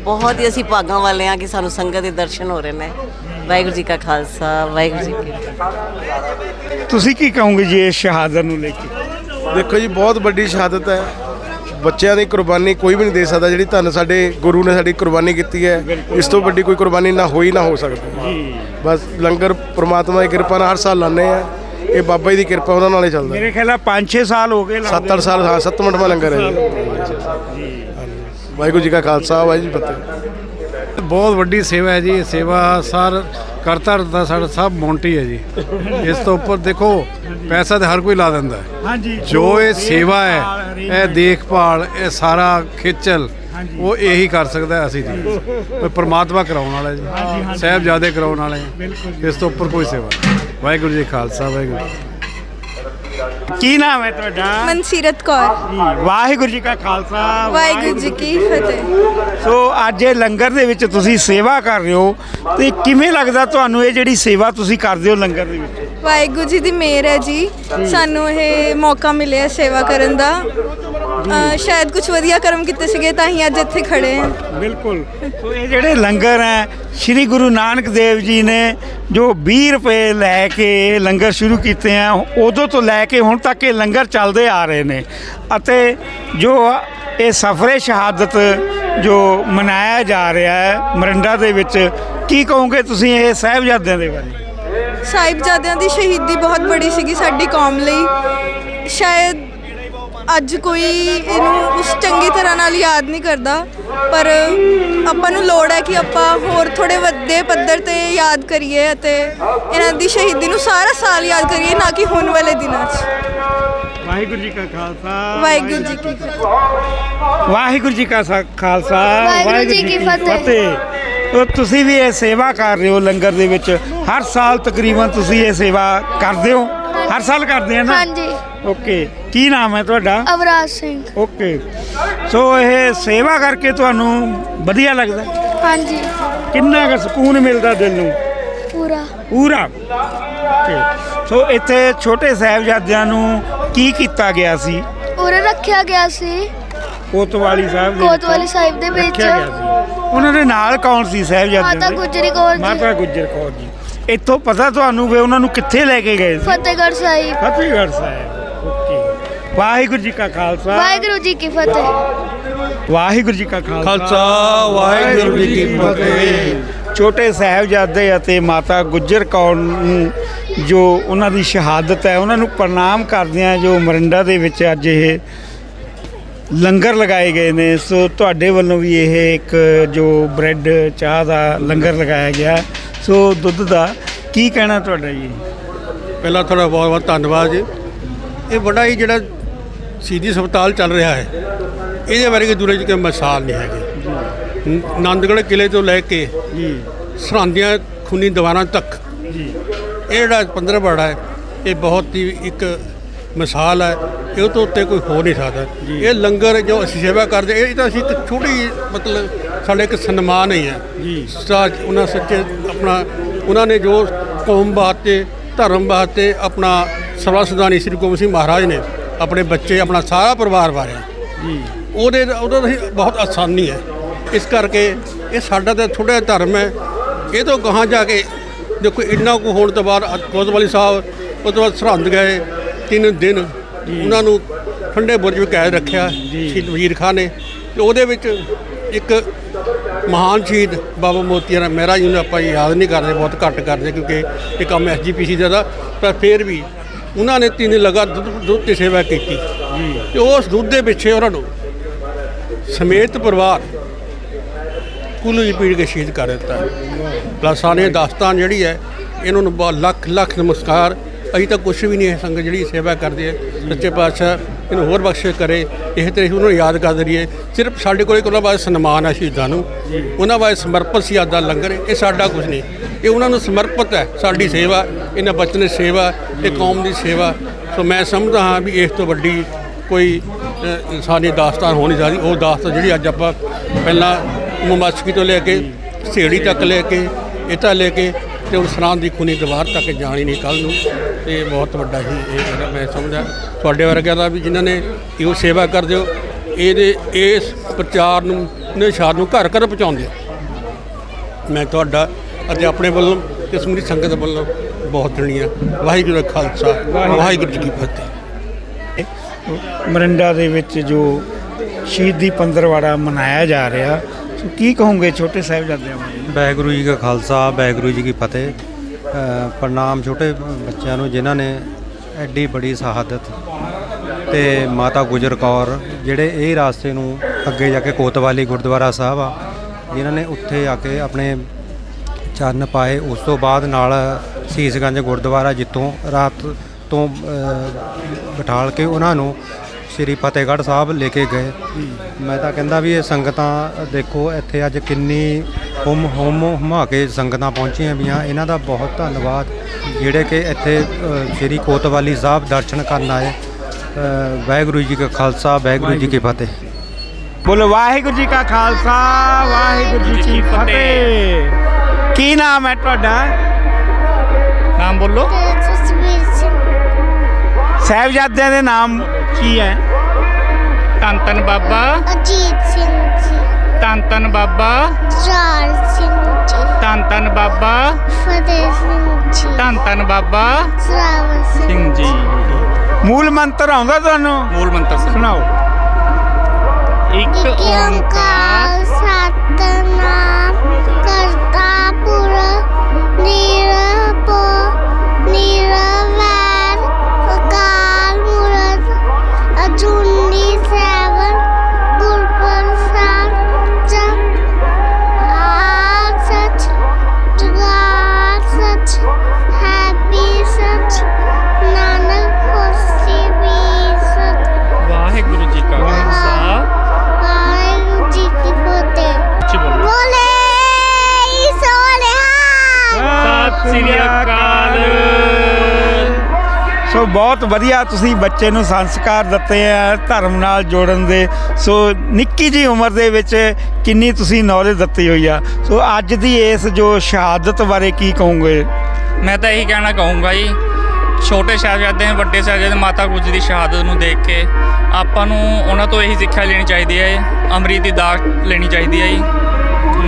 ਬਹੁਤ ਹੀ ਅਸੀਂ ਭਾਗਾਂ ਵਾਲੇ ਹਾਂ ਕਿ ਸਾਨੂੰ ਸੰਗਤ ਦੇ ਦਰਸ਼ਨ ਹੋ ਰਹੇ ਨੇ। ਵਾਹਿਗੁਰੂ ਜੀ ਕਾ ਖਾਲਸਾ ਵਾਹਿਗੁਰੂ ਜੀ ਕੀ ਫਤਿਹ। ਤੁਸੀਂ ਕੀ ਕਹੋਗੇ ਜੀ ਇਸ ਸ਼ਹਾਦਤ ਨੂੰ ਲੈ ਕੇ? ਦੇਖੋ ਜੀ ਬਹੁਤ ਵੱਡੀ ਸ਼ਹਾਦਤ ਹੈ। ਬੱਚਿਆਂ ਦੀ ਕੁਰਬਾਨੀ ਕੋਈ ਵੀ ਨਹੀਂ ਦੇ ਸਕਦਾ ਜਿਹੜੀ ਧੰਨ ਸਾਡੇ ਗੁਰੂ ਨੇ ਸਾਡੀ ਕੁਰਬਾਨੀ ਕੀਤੀ ਹੈ। ਇਸ ਤੋਂ ਵੱਡੀ ਕੋਈ ਕੁਰਬਾਨੀ ਨਾ ਹੋਈ ਨਾ ਹੋ ਸਕਦੀ। ਬਸ ਲੰਗਰ ਪ੍ਰਮਾਤਮਾ ਦੀ ਕਿਰਪਾ ਨਾਲ ਹਰ ਸਾਲ ਲਾਉਂਦੇ ਆ ਇਹ ਬਾਬਾ ਜੀ ਦੀ ਕਿਰਪਾ ਉਹਨਾਂ ਨਾਲ ਹੀ ਚੱਲਦਾ। ਮੇਰੇ ਖਿਆਲ ਆ 5-6 ਸਾਲ ਹੋ ਗਏ ਲੱਗਦੇ 7-8 ਸਾਲ ਹਾਂ ਸੱਤ ਮਿੰਟਵਾਂ ਲੰਗਰ ਹੈ ਜੀ। ਵਾਹਿਗੁਰੂ ਜੀ ਕਾ ਖਾਲਸਾ ਵਾਹਿਗੁਰੂ ਜੀ ਕੀ ਫਤਿਹ। ਬਹੁਤ ਵੱਡੀ ਸੇਵਾ ਹੈ ਜੀ ਇਹ ਸੇਵਾ ਸਰ ਕਰਤਾ ਦਾ ਸਾਡਾ ਸਭ ਮੌਂਟੀ ਹੈ ਜੀ। ਇਸ ਤੋਂ ਉੱਪਰ ਦੇਖੋ ਪੈਸਾ ਤੇ ਹਰ ਕੋਈ ਲਾ ਦਿੰਦਾ ਹੈ। ਹਾਂਜੀ। ਜੋ ਇਹ ਸੇਵਾ ਹੈ ਇਹ ਦੇਖਭਾਲ ਇਹ ਸਾਰਾ ਖੇਚਲ ਉਹ ਇਹੀ ਕਰ ਸਕਦਾ ਹੈ, ਅਸੀਂ ਨਹੀਂ ਪ੍ਰਮਾਤਮਾ ਕਰਾਉਣ ਵਾਲਾ ਜੀ। ਸਾਹਿਬਜ਼ਾਦੇ ਕਰਾਉਣ ਵਾਲੇ। ਇਸ ਤੋਂ ਉੱਪਰ ਕੋਈ ਸੇਵਾ ਨਹੀਂ। ਵਾਹਿਗੁਰੂ ਜੀ ਕਾ ਖਾਲਸਾ ਵਾਹਿਗੁਰੂ ਕੀ ਨਾਮ ਹੈ ਤੁਹਾਡਾ? ਮਨਸੀਰਤ ਕੌਰ। ਵਾਹਿਗੁਰੂ ਜੀ ਕਾ ਖਾਲਸਾ ਵਾਹਿਗੁਰੂ ਜੀ ਕੀ ਫਤਿਹ। ਸੋ ਅੱਜ ਇਹ ਲੰਗਰ ਦੇ ਵਿੱਚ ਤੁਸੀਂ ਸੇਵਾ ਕਰ ਰਹੇ ਹੋ ਤੇ ਕਿਵੇਂ ਲੱਗਦਾ ਤੁਹਾਨੂੰ ਇਹ ਜਿਹੜੀ ਸੇਵਾ ਤੁਸੀਂ ਕਰਦੇ ਹੋ ਲੰਗਰ ਦੇ ਵਿੱਚ? ਵਾਹਿਗੁਰੂ ਜੀ ਦੀ ਮਿਹਰ ਹੈ ਜੀ। ਸਾਨੂੰ ਇਹ ਮੌਕਾ ਮਿਲਿਆ ਸੇਵਾ ਕਰਨ ਦਾ। ਅ, ਸ਼ਾਇਦ ਕੁਝ ਵਧੀਆ ਕਰਮ ਕੀਤੇ ਸੀਗੇ ਤਾਂ ਹੀ ਅੱਜ ਇੱਥੇ ਖੜੇ ਹਾਂ। ਬਿਲਕੁਲ। ਸੋ ਇਹ ਜਿਹੜੇ ਲੰਗਰ ਹੈ ਸ੍ਰੀ ਗੁਰੂ ਨਾਨਕ ਦੇਵ ਜੀ ਨੇ ਜੋ 20 ਰੁਪਏ ਲੈ ਕੇ ਇਹ ਲੰਗਰ ਸ਼ੁਰੂ ਕੀਤੇ ਆ ਉਦੋਂ ਤੋਂ ਲੈ ਕੇ ਹੁਣ ਤੱਕ ਇਹ ਲੰਗਰ ਚੱਲਦੇ ਆ ਰਹੇ ਨੇ। ਅਤੇ ਜੋ ਇਹ ਸਫਰੇ ਸ਼ਹਾਦਤ ਜੋ ਮਨਾਇਆ ਜਾ ਰਿਹਾ ਹੈ ਮਰੰਡਾ ਦੇ ਵਿੱਚ ਕੀ ਕਹੋਗੇ ਤੁਸੀਂ ਇਹ ਸਾਹਿਬਜ਼ਾਦਿਆਂ ਦੇ ਬਾਰੇ? ਸਾਹਿਬਜ਼ਾਦਿਆਂ ਦੀ ਸ਼ਹੀਦੀ ਬਹੁਤ ਬੜੀ ਸੀਗੀ ਸਾਡੀ ਕੌਮ ਲਈ। ਸ਼ਾਇਦ ਅੱਜ ਕੋਈ ਇਹਨੂੰ ਉਸ ਚੰਗੀ ਤਰ੍ਹਾਂ ਨਾਲ ਯਾਦ ਨਹੀਂ ਕਰਦਾ ਪਰ ਆਪਾਂ ਨੂੰ ਲੋੜ ਹੈ ਕਿ ਆਪਾਂ ਹੋਰ ਥੋੜੇ ਵੱਡੇ ਪੱਧਰ ਤੇ ਯਾਦ ਕਰੀਏ ਅਤੇ ਇਹਨਾਂ ਦੀ ਸ਼ਹੀਦੀ ਨੂੰ ਸਾਰਾ ਸਾਲ ਯਾਦ ਕਰੀਏ ਨਾ ਕਿ ਹੁਣ ਵਾਲੇ ਦਿਨਾਂ 'ਚ। ਵਾਹਿਗੁਰੂ ਜੀ ਕਾ ਖਾਲਸਾ। ਵਾਹਿਗੁਰੂ ਜੀ ਕੀ ਫਤਿਹ। ਵਾਹਿਗੁਰੂ ਜੀ ਕਾ ਖਾਲਸਾ ਵਾਹਿਗੁਰੂ ਜੀ ਕੀ ਫਤਿਹ। ਤੋ ਤੁਸੀਂ ਵੀ ਇਹ ਸੇਵਾ ਕਰ ਰਹੇ ਹੋ ਲੰਗਰ ਦੇ ਵਿੱਚ। ਹਰ ਸਾਲ ਤਕਰੀਬਨ ਤੁਸੀਂ ਇਹ ਸੇਵਾ ਕਰਦੇ ਹੋ। ਹਰ ਸਾਲ ਕਰਦੇ ਆ ਨਾ? ਹਾਂਜੀ। ਓਕੇ ਕੀ ਨਾਮ ਹੈ ਤੁਹਾਡਾ? ਅਵਰਾਜ ਸਿੰਘ। ਓਕੇ ਸੋ ਇਹ ਸੇਵਾ ਕਰਕੇ ਤੁਹਾਨੂੰ ਵਧੀਆ ਲੱਗਦਾ? ਹਾਂਜੀ। ਕਿੰਨਾ ਕੁ ਸਕੂਨ ਮਿਲਦਾ ਦਿਲ ਨੂੰ? ਪੂਰਾ। ਪੂਰਾ। ਓਕੇ ਸੋ ਇੱਥੇ ਛੋਟੇ ਸਾਹਿਬਜ਼ਾਦਿਆਂ ਨੂੰ ਕੀ ਕੀਤਾ ਗਿਆ ਸੀ? ਉਰੇ ਰੱਖਿਆ ਗਿਆ ਸੀ। ਕੋਤਵਾਲੀ ਸਾਹਿਬ ਦੇ ਵਿੱਚ ਕੋਤਵਾਲੀ ਸਾਹਿਬ ਦੇ ਵਿੱਚ। ਰੱਖਿਆ ਗਿਆ ਸੀ। ਉਹਨਾਂ ਦੇ ਨਾਲ ਕੌਣ ਸੀ ਸਾਹਿਬਜ਼ਾਦੇ ਮਾਤਾ ਗੁਜਰੀ ਕੌਰ ਜੀ। ਮਾਤਾ ਗੁਜਰ ਕੌਰ ਜੀ। ਇੱਥੋਂ ਪਤਾ ਤੁਹਾਨੂੰ ਵੀ ਉਹਨਾਂ ਨੂੰ ਕਿੱਥੇ ਲੈ ਕੇ ਗਏ ਸੀ? ਫਤਿਹਗੜ੍ਹ ਸਾਹਿਬ। ਫਤਿਹਗੜ੍ਹ ਸਾਹਿਬ। ਵਾਹਿਗੁਰੂ ਜੀ ਕਾ ਖਾਲਸਾ। ਵਾਹਿਗੁਰੂ ਜੀ ਕੀ ਫਤਿਹ। ਵਾਹਿਗੁਰੂ ਜੀ ਕਾ ਖਾਲਸਾ। ਖਾਲਸਾ ਵਾਹਿਗੁਰੂ ਜੀ ਕੀ ਫਤਿਹ। ਛੋਟੇ ਸਾਹਿਬਜ਼ਾਦੇ ਅਤੇ ਮਾਤਾ ਗੁਜਰ ਕੌਰ ਨੂੰ ਜੋ ਉਹਨਾਂ ਦੀ ਸ਼ਹਾਦਤ ਹੈ ਉਹਨਾਂ ਨੂੰ ਪ੍ਰਣਾਮ ਕਰਦੇ ਆ ਜੋ ਮਰਿੰਡਾ ਦੇ ਵਿੱਚ ਅੱਜ ਇਹ ਲੰਗਰ ਲਗਾਏ ਗਏ ਨੇ। ਸੋ ਤੁਹਾਡੇ ਵੱਲੋਂ ਵੀ ਇਹ ਇੱਕ ਜੋ ਬ੍ਰੈਡ ਚਾਹ ਦਾ ਲੰਗਰ ਲਗਾਇਆ ਗਿਆ। ਸੋ ਦੁੱਧ ਦਾ ਕੀ ਕਹਿਣਾ ਤੁਹਾਡਾ ਜੀ? ਪਹਿਲਾਂ ਤੁਹਾਡਾ ਬਹੁਤ ਬਹੁਤ ਧੰਨਵਾਦ ਜੀ। ਇਹ ਬੜਾ ਹੀ ਜਿਹੜਾ ਸੀਦੀ ਹਸਪਤਾਲ ਚੱਲ ਰਿਹਾ ਹੈ। ਇਹਦੇ ਬਾਰੇ ਕੋਈ ਦੂਰੇ ਚ ਕੋਈ ਮਿਸਾਲ ਨਹੀਂ ਹੈਗੀ। ਨ- ਆਨੰਦਗੜ੍ਹ ਕਿਲੇ ਤੋਂ ਲੈ ਕੇ ਜੀ। ਸਰਹੰਦੀਆਂ ਖੂਨੀ ਦੀਵਾਰਾਂ ਤੱਕ। ਜੀ। ਇਹ ਜਿਹੜਾ 15 ਬੜਾ ਹੈ ਇਹ ਬਹੁਤ ਹੀ ਇੱਕ ਮਿਸਾਲ ਹੈ। ਇਹ ਤੋਂ ਉੱਤੇ ਕੋਈ ਹੋ ਨਹੀਂ ਸਕਦਾ। ਇਹ ਲੰਗਰ ਜੋ ਅਸੀਂ ਸੇਵਾ ਕਰਦੇ ਇਹ ਤਾਂ ਅਸੀਂ ਇੱਕ ਛੋਟੀ ਮਤਲਬ ਸਾਡੇ ਇੱਕ ਸਨਮਾਨ ਹੀ ਹੈ। ਜੀ। ਉਹਨਾਂ ਸੱਚੇ ਆਪਣਾ ਉਹਨਾਂ ਨੇ ਜੋ ਕੌਮ ਵਾਸਤੇ ਧਰਮ ਵਾਸਤੇ ਆਪਣਾ ਸਰਵਸਦਾਨੀ ਸ੍ਰੀ ਗੋਬਿੰਦ ਸਿੰਘ ਮਹਾਰਾਜ ਨੇ ਆਪਣੇ ਬੱਚੇ ਆਪਣਾ ਸਾਰਾ ਪਰਿਵਾਰ ਵਾਰਿਆ ਜੀ। ਉਹਦੇ ਉਹਦਾ ਬਹੁਤ ਆਸਾਨੀ ਹੈ। ਇਸ ਕਰਕੇ ਇਹ ਸਾਡਾ ਤਾਂ ਜਿਹਾ ਧਰਮ ਹੈ। ਇਹ ਤੋਂ ਗਾਹਾਂ ਜਾ ਕੇ ਦੇਖੋ ਇੰਨਾ ਕੁ ਹੋਣ ਤੋਂ ਬਾਅਦ ਕੋਤਵਾਲੀ ਸਾਹਿਬ ਉਹ ਤੋਂ ਬਾਅਦ ਸਰਹੰਦ ਗਏ ਤਿੰਨ ਦਿਨ ਉਹਨਾਂ ਨੂੰ ਠੰਡੇ ਬੁਰਜ ਵਿੱਚ ਕੈਦ ਰੱਖਿਆ ਸ਼ਹੀਦ ਵਜ਼ੀਰ ਖਾਨ ਨੇ। ਤੇ ਉਹਦੇ ਵਿੱਚ ਇੱਕ ਮਹਾਨ ਸ਼ਹੀਦ ਬਾਬਾ ਮੋਤੀਆ ਰਾਮ ਮਹਿਰਾ ਜੀ ਨੂੰ ਆਪਾਂ ਯਾਦ ਨਹੀਂ ਕਰਦੇ ਬਹੁਤ ਘੱਟ ਕਰਦੇ ਕਿਉਂਕਿ ਇਹ ਕੰਮ ਐਸਜੀਪੀਸੀ ਦਾ ਪਰ ਫਿਰ ਵੀ ਉਹਨਾਂ ਨੇ ਤਿੰਨ ਲਗਾ ਦੁੱਧ ਦੁੱਧ ਦੀ ਸੇਵਾ ਕੀਤੀ। ਤੇ ਉਸ ਦੁੱਧ ਦੇ ਪਿੱਛੇ ਉਹਨਾਂ ਨੂੰ ਸਮੇਤ ਪਰਿਵਾਰ ਕੁੱਲ ਹੀ ਪੀੜ ਕੇ ਸ਼ਹੀਦ ਕਰ ਦਿੱਤਾ। ਪਲਾਸਾਨੇ ਦਾਸਤਾਨ ਜਿਹੜੀ ਹੈ, ਇਹਨਾਂ ਨੂੰ ਲੱਖ ਲੱਖ ਨਮਸਕਾਰ। ਅਸੀਂ ਤਾਂ ਕੁਝ ਵੀ ਨਹੀਂ ਹੈ ਸੰਗਤ ਜਿਹੜੀ ਸੇਵਾ ਕਰਦੇ ਹੈ। ਸੱਚੇ ਪਾਤਸ਼ਾਹ ਇਹਨੂੰ ਹੋਰ ਬਖਸ਼ਿਸ਼ ਕਰੇ ਇਹ ਤੇ ਉਹਨਾਂ ਨੂੰ ਯਾਦ ਕਰਦੇ ਰਹੀਏ ਸਿਰਫ ਸਾਡੇ ਕੋਲ ਇੱਕ ਉਹਨਾਂ ਬਾਰੇ ਸਨਮਾਨ ਹੈ ਸ਼ਹੀਦਾਂ ਨੂੰ। ਉਹਨਾਂ ਬਾਰੇ ਸਮਰਪਿਤ ਸੀ ਆਦਾ ਲੰਗਰ ਇਹ ਸਾਡਾ ਕੁਝ ਨਹੀਂ। ਇਹ ਉਹਨਾਂ ਨੂੰ ਸਮਰਪਿਤ ਹੈ ਸਾਡੀ ਸੇਵਾ ਇਹਨਾਂ ਬੱਚਿਆਂ ਦੀ ਸੇਵਾ ਇਹ ਕੌਮ ਦੀ ਸੇਵਾ। ਸੋ ਮੈਂ ਸਮਝਦਾ ਹਾਂ ਵੀ ਇਸ ਤੋਂ ਵੱਡੀ ਕੋਈ ਅ, ਇਨਸਾਨੀ ਦਾਸਤਾਨ ਹੋਣੀ ਚਾਹੀਦੀ। ਉਹ ਦਾਸਤਾਨ ਜਿਹੜੀ ਅੱਜ ਆਪਾਂ ਪਹਿਲਾਂ ਮੁਮਾਸ਼ਕੀ ਤੋਂ ਲੈ ਕੇ ਸੇੜੀ ਤੱਕ ਲੈ ਕੇ ਇਤਾ ਲੈ ਕੇ ਤੇ ਹੁਣ ਸਰਾਂ ਦੀ ਖੂਨੀ ਦੀਵਾਰ ਤੱਕ ਜਾਣੀ ਨਹੀਂ ਕੱਲ ਨੂੰ, ਤੇ ਬਹੁਤ ਵੱਡਾ ਹੀ ਇਹ ਜਿਹੜਾ ਮੈਂ ਸਮਝਦਾ। ਤੁਹਾਡੇ ਵਰਗਿਆਂ ਦਾ ਵੀ ਜਿਨ੍ਹਾਂ ਨੇ ਇਹੋ ਸੇਵਾ ਕਰਦੇ ਹੋ, ਇਹਦੇ, ਇਸ ਪ੍ਰਚਾਰ ਨੂੰ ਨਿਸ਼ਾਨ ਨੂੰ ਘਰ ਘਰ ਪਹੁੰਚਾਉਂਦੇ ਹੋ। ਮੈਂ ਤੁਹਾਡਾ ਅਤੇ ਆਪਣੇ ਵੱਲੋਂ ਤੇ ਸਮੂਹ ਸੰਗਤ ਵੱਲੋਂ ਬਹੁਤ ਧੰਨਵਾਦ ਵਾਹਿਗੁਰੂ ਜੀ ਖਾਲਸਾ, ਵਾਹਿਗੁਰੂ ਜੀ ਕੀ ਫਤਿਹ। ਮਰਿੰਡਾ ਦੇ ਵਿੱਚ ਜੋ ਸ਼ਹੀਦੀ ਪੰਦਰਵਾੜਾ ਮਨਾਇਆ ਜਾ ਰਿਹਾ, ਸੋ ਕੀ ਕਹੋਗੇ ਛੋਟੇ ਸਾਹਿਬਜ਼ਾਦਿਆਂ ਬਾਰੇ? ਵਾਹਿਗੁਰੂ ਜੀ ਕਾ ਖਾਲਸਾ, ਵਾਹਿਗੁਰੂ ਜੀ ਕੀ ਫਤਿਹ। ਪ੍ਰਣਾਮ ਛੋਟੇ ਬੱਚਿਆਂ ਨੂੰ, ਜਿਨ੍ਹਾਂ ਨੇ ਐਡੀ ਬੜੀ ਸ਼ਹਾਦਤ ਤੇ ਮਾਤਾ ਗੁਜਰ ਕੌਰ, ਜਿਹੜੇ ਇਹ ਰਾਸਤੇ ਨੂੰ ਅੱਗੇ ਜਾ ਕੇ ਕੋਤਵਾਲੀ ਗੁਰਦੁਆਰਾ ਸਾਹਿਬ ਆ, ਜਿਨ੍ਹਾਂ ਨੇ ਉੱਥੇ ਆ ਕੇ ਆਪਣੇ ਚਰਨ ਪਾਏ। ਉਸ ਤੋਂ ਬਾਅਦ ਨਾਲ ਸੀਸਗੰਜ ਗੁਰਦੁਆਰਾ ਜਿੱਤੋਂ ਰਾਤ ਤੋਂ ਬਿਠਾਲ ਕੇ ਉਹਨਾਂ ਨੂੰ ਸ੍ਰੀ ਫਤਿਹਗੜ੍ਹ ਸਾਹਿਬ ਲੈ ਕੇ ਗਏ। ਮੈਂ ਤਾਂ ਕਹਿੰਦਾ ਵੀ ਇਹ ਸੰਗਤਾਂ ਦੇਖੋ ਇੱਥੇ ਅੱਜ ਕਿੰਨੀ ਹੁਮ ਹੁਮ ਹੁਮਾ ਕੇ ਸੰਗਤਾਂ ਪਹੁੰਚੀਆਂ ਵੀਆਂ ਇਹਨਾਂ ਦਾ ਬਹੁਤ ਧੰਨਵਾਦ। ਜਿਹੜੇ ਕਿ ਇੱਥੇ ਸ੍ਰੀ ਕੋਤਵਾਲੀ ਸਾਹਿਬ ਦਰਸ਼ਨ ਕਰਨ ਆਏ। ਵਾਹਿਗੁਰੂ ਜੀ ਕਾ ਖਾਲਸਾ ਵਾਹਿਗੁਰੂ ਜੀ ਕੀ ਫਤਿਹ। ਬੋਲੋ ਵਾਹਿਗੁਰੂ ਜੀ ਕਾ ਖਾਲਸਾ ਵਾਹਿਗੁਰੂ ਜੀ ਕੀ ਫਤਿਹ। ਕੀ ਨਾਮ ਹੈ ਤੁਹਾਡਾ? ਨਾਮ ਬੋਲੋ। ਸਾਹਿਬਜ਼ਾਦਿਆਂ ਦੇ ਨਾਮ ਕੀ ਹੈ? ਧੰਨ ਧੰਨ ਬਾਬਾ। ਅਜੀਤ ਸਿੰਘ ਜੀ। ਧੰਨ ਧੰਨ ਬਾਬਾ। ਜਰਾਰ ਸਿੰਘ ਜੀ। ਧੰਨ ਧੰਨ ਬਾਬਾ। ਫਤਿਹ ਸਿੰਘ ਜੀ। ਧੰਨ ਧੰਨ ਬਾਬਾ। ਸਰਾਵਰ ਸਿੰਘ ਜੀ। ਮੂਲ ਮੰਤਰ ਆਉਂਦਾ ਤੁਹਾਨੂੰ? ਮੂਲ ਮੰਤਰ ਸੁਣਾਓ। ਇੱਕ ਓੰਕਾਰ। ਸਤਨਾਮ ਕਰਤਾ ਪੁਰਖ ਨਿਰਭਉ ਸੋ ਬਹੁਤ ਵਧੀਆ ਤੁਸੀਂ ਬੱਚੇ ਨੂੰ ਸੰਸਕਾਰ ਦਿੱਤੇ ਆ ਧਰਮ ਨਾਲ ਜੋੜਨ ਦੇ। ਸੋ ਨਿੱਕੀ ਜੀ ਉਮਰ ਦੇ ਵਿੱਚ ਕਿੰਨੀ ਤੁਸੀਂ ਨੌਲੇਜ ਦਿੱਤੀ ਹੋਈ ਆ। ਸੋ ਅੱਜ ਦੀ ਇਸ ਜੋ ਸ਼ਹਾਦਤ ਬਾਰੇ ਕੀ ਕਹੋਗੇ? ਮੈਂ ਤਾਂ ਇਹੀ ਕਹਿਣਾ ਕਹੂੰਗਾ ਜੀ ਛੋਟੇ ਸਾਹਿਬਜ਼ਾਦੇ ਨੇ ਵੱਡੇ ਸਾਹਿਬਜ਼ਾਦੇ ਮਾਤਾ ਗੁਜਰੀ ਦੀ ਸ਼ਹਾਦਤ ਨੂੰ ਦੇਖ ਕੇ ਆਪਾਂ ਨੂੰ ਉਹਨਾਂ ਤੋਂ ਇਹੀ ਸਿੱਖਿਆ ਲੈਣੀ ਚਾਹੀਦੀ ਹੈ ਅੰਮ੍ਰਿਤ ਦੀ ਦਾਤ ਲੈਣੀ ਚਾਹੀਦੀ ਹੈ ਜੀ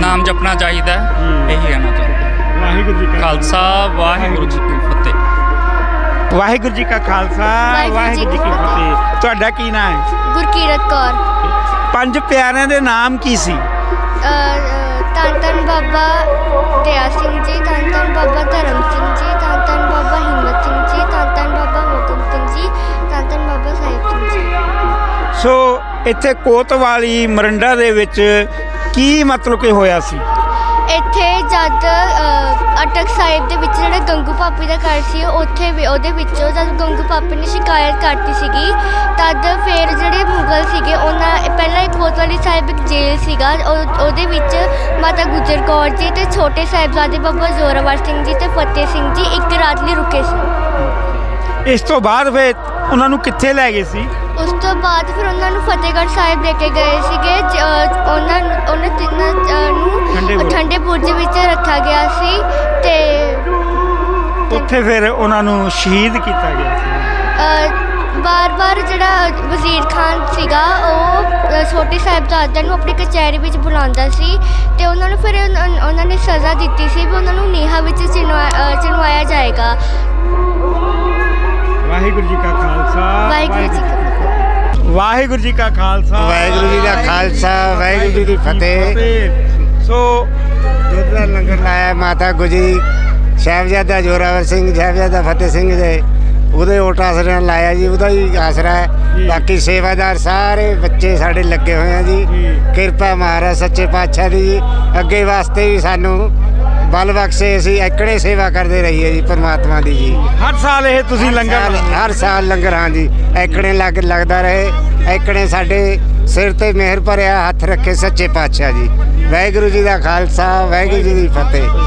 ਨਾਮ ਜਪਣਾ ਚਾਹੀਦਾ ਹੈ। ਇਹੀ ਕਹਿਣਾ ਚਾਹੁੰਦਾ। ਵਾਹਿਗੁਰੂ ਜੀ ਖਾਲਸਾ ਵਾਹਿਗੁਰੂ ਜੀ ਕੀ ਵਾਹਿਗੁਰੂ ਜੀ ਕਾ ਖਾਲਸਾ ਵਾਹਿਗੁਰੂ ਜੀ ਕੀ ਫਤਿਹ। ਤੁਹਾਡਾ ਕੀ ਨਾਮ ਹੈ? ਗੁਰਕੀਰਤ ਕੌਰ। ਪੰਜ ਪਿਆਰਿਆਂ ਦੇ ਨਾਮ ਕੀ ਸੀ? ਧੰਨ ਧੰਨ ਬਾਬਾ ਦਇਆ ਸਿੰਘ ਜੀ ਧੰਨ ਧੰਨ ਬਾਬਾ ਧਰਮ ਸਿੰਘ ਜੀ ਧੰਨ ਧੰਨ ਬਾਬਾ ਹਿੰਮਤ ਸਿੰਘ ਜੀ ਧੰਨ ਧੰਨ ਬਾਬਾ ਮੋਕਮ ਸਿੰਘ ਜੀ ਧੰਨ ਧੰਨ ਬਾਬਾ ਸਾਹਿਬ ਸਿੰਘ ਜੀ। ਸੋ ਇੱਥੇ ਕੋਤਵਾਲੀ ਮਰੰਡਾ ਦੇ ਵਿੱਚ ਕੀ ਮਤਲਬ ਕਿ ਹੋਇਆ ਸੀ? ਇੱਥੇ ਜਦ ਅਟਕ ਸਾਹਿਬ ਦੇ ਵਿੱਚ ਜਿਹੜਾ ਗੰਗੂ ਪਾਪੀ ਦਾ ਘਰ ਸੀ, ਉੱਥੇ ਵੀ, ਉਹਦੇ ਵਿੱਚੋਂ ਜਦ ਗੰਗੂ ਪਾਪੀ ਨੇ ਸ਼ਿਕਾਇਤ ਕਰਤੀ ਸੀਗੀ, ਤਦ ਫਿਰ ਜਿਹੜੇ ਮੁਗਲ ਸੀਗੇ, ਉਹਨਾਂ, ਪਹਿਲਾਂ ਇੱਕ ਕੋਤਵਾਲੀ ਸਾਹਿਬ ਇੱਕ ਜੇਲ੍ਹ ਸੀਗਾ, ਉਹ- ਉਹਦੇ ਵਿੱਚ ਮਾਤਾ ਗੁਜਰ ਕੌਰ ਜੀ ਤੇ ਛੋਟੇ ਸਾਹਿਬਜ਼ਾਦੇ ਬਾਬਾ ਜ਼ੋਰਾਵਰ ਸਿੰਘ ਜੀ ਤੇ ਫਤਿਹ ਸਿੰਘ ਜੀ ਇੱਕ ਰਾਤ ਲਈ ਰੁਕੇ ਸੀ। ਇਸ ਤੋਂ ਬਾਅਦ ਫਿਰ ਉਹਨਾਂ ਨੂੰ ਕਿੱਥੇ ਲੈ ਗਏ ਸੀ? ਉਸ ਤੋਂ ਬਾਅਦ ਫਿਰ ਉਹਨਾਂ ਨੂੰ ਫਤਿਹਗੜ੍ਹ ਸਾਹਿਬ ਲੈ ਕੇ ਗਏ ਸੀਗੇ ਜ- ਉਹਨਾਂ ਉਹਨਾਂ ਤਿੰਨਾਂ ਨੂੰ। ਠੰਡੇ ਬੁਰਜ ਵਿੱਚ ਰੱਖਿਆ ਗਿਆ ਸੀ ਤੇ ਉੱਥੇ ਫਿਰ ਉਹਨਾਂ ਨੂੰ ਸ਼ਹੀਦ ਕੀਤਾ ਗਿਆ ਸੀ ਬਾਰ-ਬਾਰ ਜਿਹੜਾ ਵਜ਼ੀਰ ਖਾਨ ਸੀਗਾ ਉਹ ਛੋਟੇ ਸਾਹਿਬਜ਼ਾਦਿਆਂ ਨੂੰ ਆਪਣੀ ਕਚਹਿਰੀ ਵਿੱਚ ਬੁਲਾਉਂਦਾ ਸੀ ਤੇ ਉਹਨਾਂ ਨੂੰ ਫਿਰ ਉਨ- ਉਹਨਾਂ ਨੇ ਸਜ਼ਾ ਦਿੱਤੀ ਸੀ ਵੀ ਉਹਨਾਂ ਨੂੰ ਨੀਹਾਂ ਵਿੱਚ ਚਿਣਵਾ ਚਿਣਵਾਇਆ ਜਾਏਗਾ ਵਾਹਿਗੁਰੂ ਜੀ ਕਾ ਖਾਲਸਾ ਵਾਹਿਗੁਰੂ ਜੀ ਕੀ ਫਤਿਹ ਵਾਹਿਗੁਰੂ ਜੀ ਕਾ ਖਾਲਸਾ। ਵਾਹਿਗੁਰੂ ਜੀ ਦਾ ਖਾਲਸਾ ਵਾਹਿਗੁਰੂ ਜੀ ਦੀ ਫਤਿਹ। ਸੋ ਦੁੱਧ ਦਾ ਲੰਗਰ ਲਾਇਆ ਮਾਤਾ ਗੁਜਰੀ ਸਾਹਿਬਜ਼ਾਦਾ ਜੋਰਾਵਰ ਸਿੰਘ ਸਾਹਿਬਜ਼ਾਦਾ ਫਤਿਹ ਸਿੰਘ ਦੇ। ਉਹਦੇ ਓਟ ਆਸਰੇ ਨਾਲ ਲਾਇਆ ਜੀ ਉਹਦਾ ਹੀ ਆਸਰਾ ਹੈ। ਬਾਕੀ ਸੇਵਾਦਾਰ ਸਾਰੇ ਬੱਚੇ ਸਾਡੇ ਲੱਗੇ ਹੋਏ ਆ ਜੀ। ਕਿਰਪਾ ਮਹਾਰਾਜ ਸੱਚੇ ਪਾਤਸ਼ਾਹ ਦੀ ਜੀ। ਅੱਗੇ ਵਾਸਤੇ ਵੀ ਸਾਨੂੰ ਬਲ ਬਖਸ਼ੇ ਅਸੀਂ ਐਕੜੇ ਸੇਵਾ ਕਰਦੇ ਰਹੀਏ ਜੀ ਪਰਮਾਤਮਾ ਦੀ ਜੀ। ਹਰ ਸਾਲ ਇਹ ਤੁਸੀਂ ਲੰਗਰ ਸਾਲ-। ਹਰ ਸਾਲ ਲੰਗਰ ਹਾਂ ਜੀ। ਐਕੜੇ ਲੱਗ ਲੱਗਦਾ ਰਹੇ। ਐਕੜੇ ਸਾਡੇ ਸਿਰ ਤੇ ਮਿਹਰ ਭਰਿਆ ਹੱਥ ਰੱਖੇ ਸੱਚੇ ਪਾਤਸ਼ਾਹ ਜੀ। ਵਾਹਿਗੁਰੂ ਜੀ ਦਾ ਖਾਲਸਾ ਵਾਹਿਗੁਰੂ ਜੀ ਦੀ ਫਤਿਹ।